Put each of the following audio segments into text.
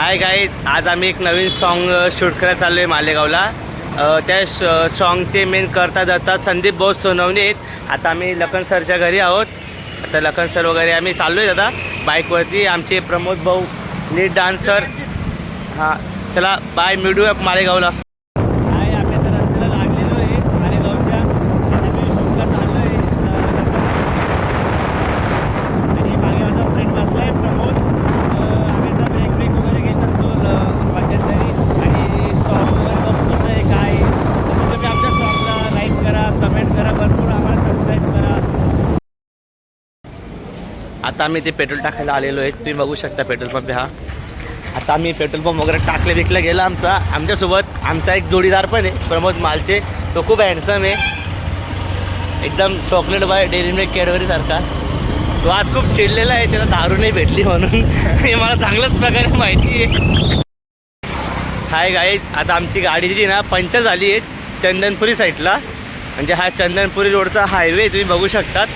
Hi guys आज आम्ही एक नवीन सॉन्ग शूट करायला चाललो आहे मालेगावला त्या श सॉन्गचे मेन करता जाता संदीप भाऊ सोनवणे आहेत. आता आम्ही लखन सरच्या घरी आहोत. आता लखन सर वगैरे आम्ही चाललो आहे आता बाईकवरती आमचे प्रमोद भाऊ लीड डान्सर. हां चला बाय मिळूया मालेगावला हाय आम्ही आता रस्त्याला लागलेलो आहे मालेगावच्या आता मी शूटला चाललो आहे आणि मागे माझा फ्रेंड बसला आहे प्रमोद अं, आम्ही आता ब्रेक ब्रेक वगैरे घेत असतो ल- मध्यंतरी आणि सॉन्ग वगैरे बघू कसं आहे काय आहे. तसं तुम्ही आमच्या सॉन्गला लाईक करा कमेंट करा भरपूर आम्हाला सबस्क्राईब करा आता आम्ही ते पेट्रोल टाकायला आलेलो आहे. तुम्ही बघू शकता पेट्रोल पंप हा. आता आम्ही पेट्रोल पंप वगैरे टाकले बिकले गेला आमचा. आमच्यासोबत आमचा एक जोडीदार पण आहे प्रमोद मालचे. तो खूप हँडसम आहे. एकदम चॉकलेट बाय डेअरी मिल्क कॅडबरीसारखा तो आज खूप चिडलेला आहे त्याला दारू नाही भेटली म्हणून. हे मला चांगल्याच प्रकारे माहिती आहे. हाय गाईज आता आमची गाडी जी ना पंचर झाली आहे चंदनपुरी साईडला म्हणजे हा चंदनपुरी रोडचा हायवे तुम्ही बघू शकतात.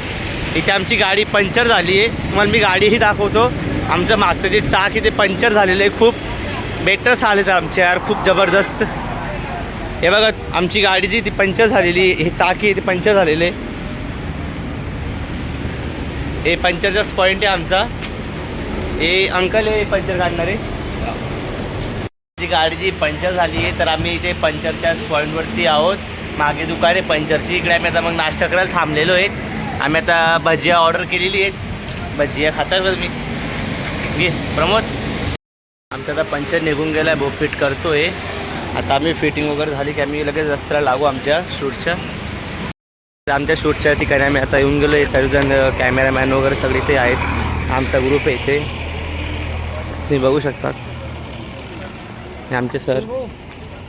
इथे आमची गाडी पंचर झाली आहे. तुम्हाला मी गाडीही दाखवतो. आमचं मागचं जे चाक आहे ते झालेलं आहे. खूप बेटर झाले आमचे यार. खूप जबरदस्त. हे बघा आमची गाडी जी ती पंक्चर झालेली आहे. हे चाकी आहे ते पंक्चर झालेले आहे. हे पंचरचा पॉईंट आहे आमचा. हे अंकल आहे पंचर काढणारे जी गाडी जी पंक्चर झाली आहे तर आम्ही इथे पंचरच्या पॉईंटवरती आहोत. मागे दुकान आहे पंचरची इकडे आम्ही आता मग नाश्ता करायला थांबलेलो आहे. आम्ही आता भजिया ऑर्डर केलेली आहेत. भजिया खातात बघ मी घे प्रमोद. आमचा आता पंचर निघून गेला आहे फिट करतो आहे आता आम्ही फिटिंग वगैरे झाली की आम्ही लगेच रस्त्याला लागू आमच्या शूटच्या. आमच्या शूटच्या ठिकाणी आम्ही आता येऊन गेलो आहे सर्वजण कॅमेरामॅन वगैरे सगळे इथे आहेत. आमचा ग्रुप आहे इथे. तुम्ही बघू शकता हे आमचे सर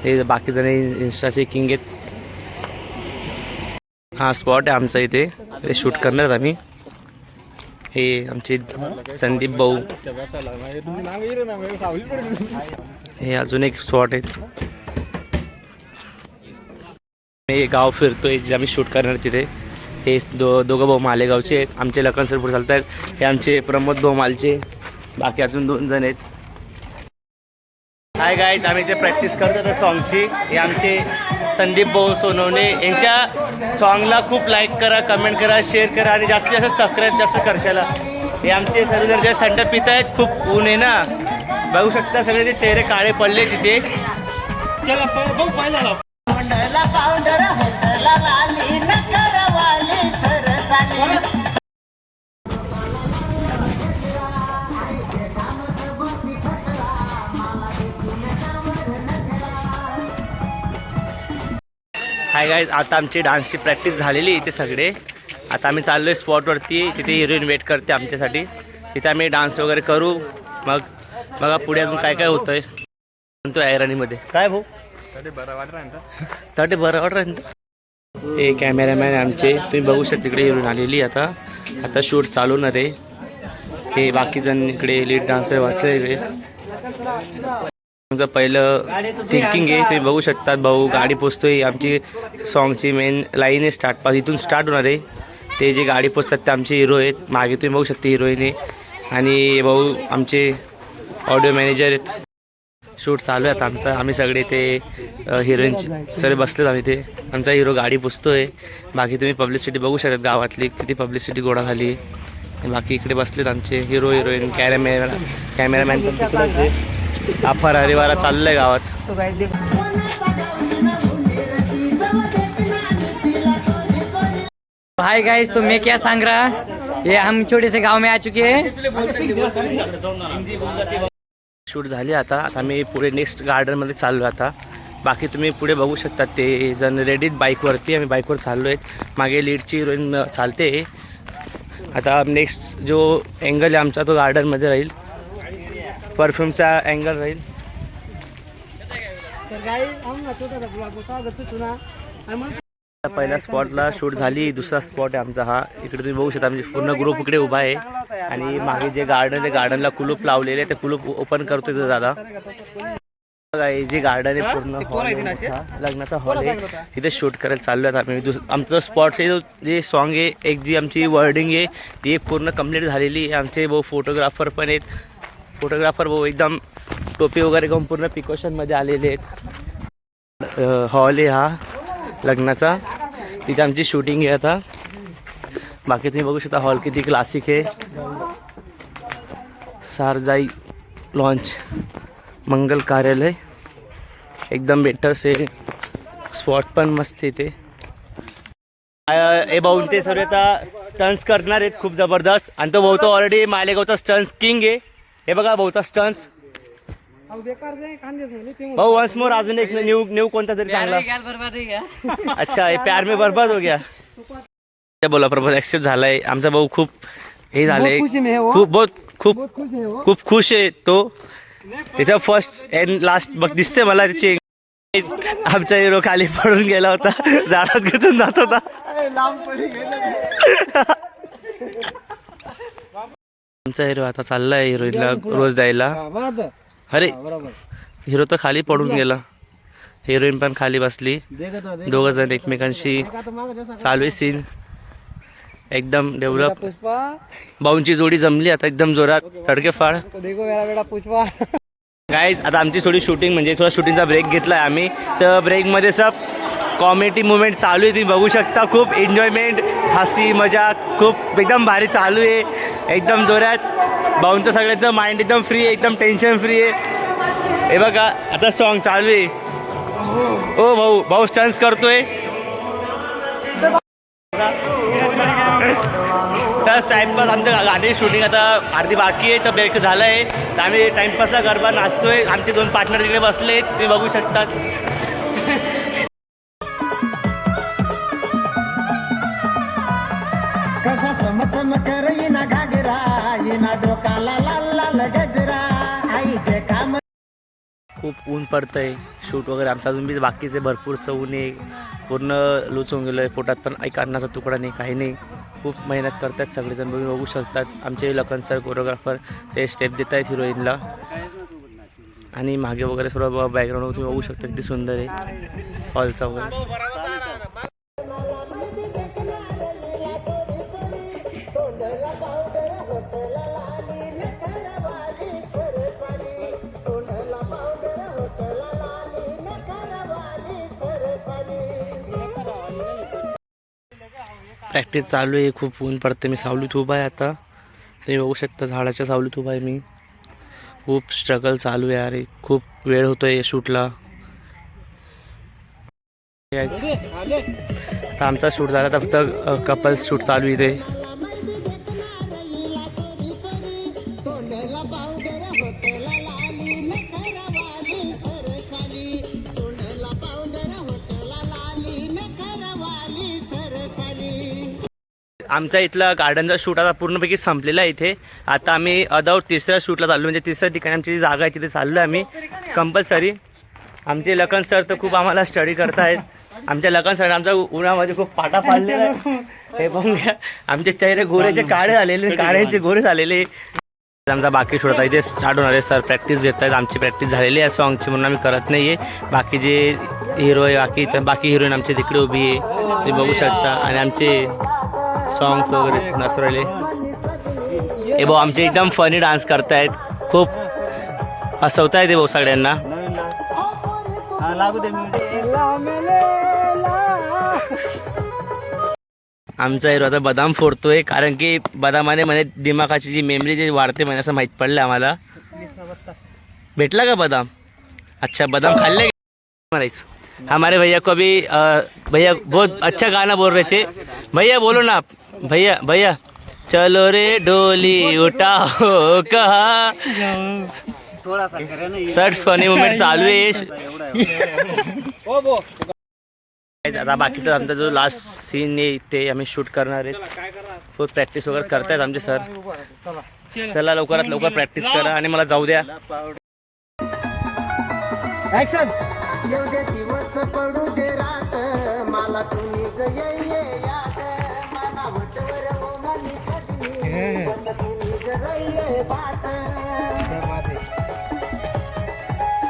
हे बाकी जण इन्स्टाचे किंग आहेत. हा स्पॉट आहे आमचा इथे. ते शूट करणार आम्ही. हे आमचे संदीप भाऊ. हे अजून एक स्पॉट आहे. मी गाव फिरतोय जे आम्ही शूट करणार तिथे. हे दो दोघं भाऊ मालेगावचे आहेत. आमचे लखन सरपूर चालत आहेत हे आमचे प्रमोद भाऊ मालचे. बाकी अजून दोन जण आहेत. हाय गाईज आम्ही ते प्रॅक्टिस करतो त्या सॉन्गची हे आमचे संदीप भाऊ सोनवणे यांच्या सॉन्गला खूप लाईक करा कमेंट करा शेअर करा आणि जास्तीत जास्त सबस्क्राईब जास्त करशाला. हे आमचे सर्वजण जे थंड पित आहेत खूप ऊन आहे ना. बघू शकता सगळे ते चेहरे काळे पडले तिथे. चला बघू हाय गाईज आता आमची डान्सची प्रॅक्टिस झालेली इथे सगळे. आता आम्ही चाललो आहे स्पॉटवरती तिथे हिरोईन वेट करते आमच्यासाठी. तिथे आम्ही डान्स वगैरे करू. मग बघा पुढे अजून काय काय होतंय. म्हणतो ऐराणीमध्ये काय भाऊ? तटे बरं वाटत हे कॅमेरामॅन आमचे. तुम्ही बघू शकता तिकडे हिरोईन आलेली आता. आता शूट चालू होणार आहे. हे बाकी जण इकडे लीड डान्सर वाचले आमचं तुमचं पहिलं थिंकिंग आहे तुम्ही बघू शकतात भाऊ गाडी पोचतोय. आमची सॉंगची मेन लाईन आहे स्टार्ट पास इथून स्टार्ट होणार आहे. ते जे गाडी पोचतात ते आमचे हिरो आहेत. मागे तुम्ही बघू शकता हिरोईन आहे. आणि भाऊ आमचे ऑडिओ मॅनेजर आहेत. शूट चालू आहे आमचा. आम्ही सगळे ते हिरोईनचे सगळे बसलेत आम्ही ते आमचा हिरो गाडी पुसतोय बाकी तुम्ही पब्लिसिटी बघू शकत गावातली. किती पब्लिसिटी गोडा झाली बाकी इकडे बसलेत आमचे हिरो हिरोईन कॅमेरा कॅमेरामॅन पण तिकडे आहे हा फरारी वारा चाललाय गावात. हाय गाइस तो मैं क्या सांग रहा? ये हम छोटे से गांव में आ चुके हैं। शूट झाली आता. आता आम्ही पुढे नेक्स्ट गार्डनमध्ये चाललो आता. बाकी तुम्ही पुढे बघू शकता ते जण रेडीत बाईकवरती आम्ही बाईकवर चाललो आहेत मागे लीडची हिरोईन चालते. आता नेक्स्ट जो अँगल आहे आमचा तो गार्डनमध्ये राहील. परफ्यूमचा अँगल राहील. पहिल्या स्पॉटला शूट झाली. दुसरा स्पॉट आहे आमचा हा. इकडे तुम्ही बघू शकता म्हणजे पूर्ण ग्रुप इकडे उभा आहे. आणि मागे जे गार्डन आहे गार्डनला कुलूप लावलेले ते कुलूप ओपन करतोय तो दादा. जे गार्डन आहे पूर्ण लग्नाचा हॉल आहे. तिथे शूट करायला चाललो आहेत आम्ही. दुस आमचं स्पॉट जे सॉन्ग आहे एक जी आमची वर्डिंग आहे ती पूर्ण कंप्लीट झालेली आहे. आमचे भाऊ फोटोग्राफर पण आहेत. फोटोग्राफर भाऊ एकदम टोपी वगैरे घेऊन पूर्ण पिकोशनमध्ये आलेले आहेत. हॉल आहे हा लग्नाचा. तिथे आमची शूटिंग आहे आता. बाकी तुम्ही बघू शकता हॉल किती क्लासिक आहे. सारजाई लॉन्च मंगल कार्यालय. एकदम बेटर्स आहे. स्पॉट पण मस्त इथे ए हे भाऊ ते सर्व आता स्टन्स करणार आहेत खूप जबरदस्त. आणि तो भाऊ तो ऑलरेडी मालेगावचा स्टन्स किंग आहे. हे बघा भाऊचा स्टन्स भाऊ वन्स मोर अजून एक न्यू न्यू कोणता तरी चांगला. अच्छा हे प्यार में बर्बाद हो गया. बोला प्रपोज ऍक्सेप्ट झालाय. आमचा भाऊ खूप हे झालंय. खूप बहुत खूप खूप खुश आहे तो. त्याचा फर्स्ट अँड लास्ट बघ दिसते मला त्याची आमचा हिरो खाली पडून गेला होता. झाडात घुसून जात होता. आमचा हिरो आता चाललाय हिरोईनला रोज द्यायला. अरे हिरो तर खाली पडून गेला. हिरोईन पण खाली बसली. दोघ जण एकमेकांशी चालू आहे सीन एकदम डेव्हलप पुष्पा. भाऊंची जोडी जमली आता एकदम जोरात. मेरा बेटा पुष्पा. काय आता आमची थोडी शूटिंग म्हणजे थोडा शूटिंगचा ब्रेक घेतला आहे आम्ही. तर ब्रेकमध्ये सब कॉमेडी मुवमेंट चालू आहे. तुम्ही बघू शकता. खूप एन्जॉयमेंट हसी मजाक खूप एकदम भारी चालू आहे. एकदम जोरात. भाऊंचं सगळ्यांचं माइंड एकदम फ्री आहे एकदम टेन्शन फ्री आहे. हे बघा आता सॉन्ग चालू आहे. ओ भाऊ भाऊ स्टन्स करतोय. सर टाइमपास आमचं गाडी शूटिंग आता अर्धी बाकी आहे तर ब्रेक झालं आहे तर आम्ही टाइमपासला गरबा नाचतोय. आमचे दोन पार्टनर तिकडे बसले आहेत बघू शकतात. गजरा काम खूप ऊन पडतंय. शूट वगैरे आमचा अजून बी बाकीचे भरपूर ऊन आहे. पूर्ण लुचून गेलो आहे पोटात पण एक अन्नाचा तुकडा नाही काही नाही. खूप मेहनत करतात सगळेजण तुम्ही बघू शकतात. आमचे लखन सर कोरिओग्राफर ते स्टेप देत आहेत हिरोईनला आणि मागे वगैरे सर्व बॅकग्राऊंड तुम्ही बघू शकता किती सुंदर आहे. हॉलचा वगैरे. प्रॅक्टिस चालू आहे खूप ऊन पडते मी सावलीत उभा आहे आता. तुम्ही बघू शकता झाडाच्या सावलीत उभा आहे मी. खूप स्ट्रगल चालू आहे अरे खूप वेळ होतो आहे शूटला. आता आमचा शूट झाला. तर फक्त कपल्स शूट चालू आहे इथे. आमचा इथला गार्डनचा शूट आता पूर्णपैकी संपलेला आहे इथे. आता आम्ही अदाउट तिसऱ्या शूटला चाललो म्हणजे तिसऱ्या ठिकाणी आमची जी जागा आहे तिथे चाललो आहे आम्ही. कंपल्सरी. आमचे लखन सर तर खूप आम्हाला स्टडी करतायत. आमच्या लखन सर आमचा उन्हामध्ये खूप पाटा पाडलेला आहे. हे पण आमचे चेहरे गोरेचे काळे झालेले काळ्याचे गोरे झालेले. आमचा बाकी शूट आता इथे स्टार्ट होणार आहे. सर प्रॅक्टिस घेत आहेत आमची प्रॅक्टिस झालेली आहे सॉंगची म्हणून आम्ही करत नाही आहे बाकी जे हिरो आहे बाकी बाकी हिरोईन आमचे तिकडे उभी आहे. ते बघू शकता. आणि आमचे सॉंग्स वगैरे नसरले हे भाऊ आमचे एकदम फनी डान्स करतायत. खूप हसवतायत हे भाऊ सगळ्यांना. आमचा हिरो आता बदाम फोडतोय कारण की बदामाने म्हणे दिमागाची जी मेमरी जी वाढते म्हणे असं माहीत पडलं आम्हाला. भेटला का बदाम? अच्छा बदाम खाल्ले का? म्हणायचं. हमारे भैया को भी भैया बहुत अच्छा गाना बोल रहे थे। भैया बोलो ना आप। भैया भैया। चलो रे डोली उठाओ कहा? सर्ट फनी मुवमेंट चालू आहे आता बाकीचा आमचा जो लास्ट सीन आहे ते आम्ही शूट करणार आहेत. खूप प्रॅक्टिस वगैरे करतायत आमचे सर चला लवकरात लवकर प्रॅक्टिस करा आणि मला जाऊ द्या. ऍक्शन येऊ दे दिवस पडू दे रात. मला तुम्हीच ये ये याद. मला वटवर ओमाली कधी. रहिये बात.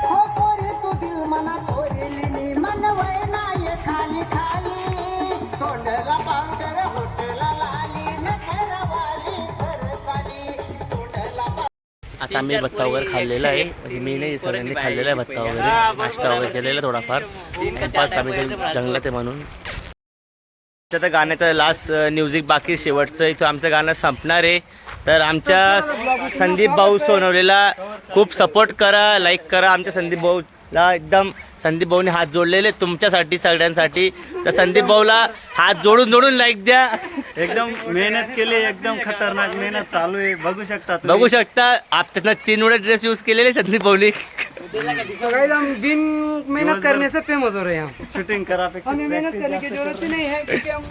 हो पोरी तू दिल मना पोरीली मी मन वयना ये खाली खाली. आता आम्ही भत्ता वगैरे खाल्लेला आहे. म्हणजे मी नाही सगळ्यांनी खाल्लेला आहे भत्ता वगैरे नाश्ता वगैरे केलेला आहे थोडाफार. पाच आम्ही ते जंगलात आहे म्हणून. आता गाण्याचं लास्ट म्युझिक बाकी शेवटचं इथं आमचं गाणं संपणार आहे. तर आमच्या संदीप भाऊ सोनवलेला खूप सपोर्ट करा लाईक करा. आमच्या संदीप भाऊला एकदम संदीप भाऊने हात जोडलेले तुमच्यासाठी सगळ्यांसाठी. तर संदीप भाऊला हात जोडून जोडून लाईक द्या. एकदम मेहनत केली एकदम खतरनाक मेहनत चालू आहे. बघू शकता तुम्ही. बघू शकता आप त्यांना चीनवडे ड्रेस यूज केलेले संदीप भाऊनी. तो गाइस हम दिन मेहनत करने से फेमस हो रहे हैं. हम शूटिंग करा हमें मेहनत करने की जरूरत ही नहीं है क्योंकि हम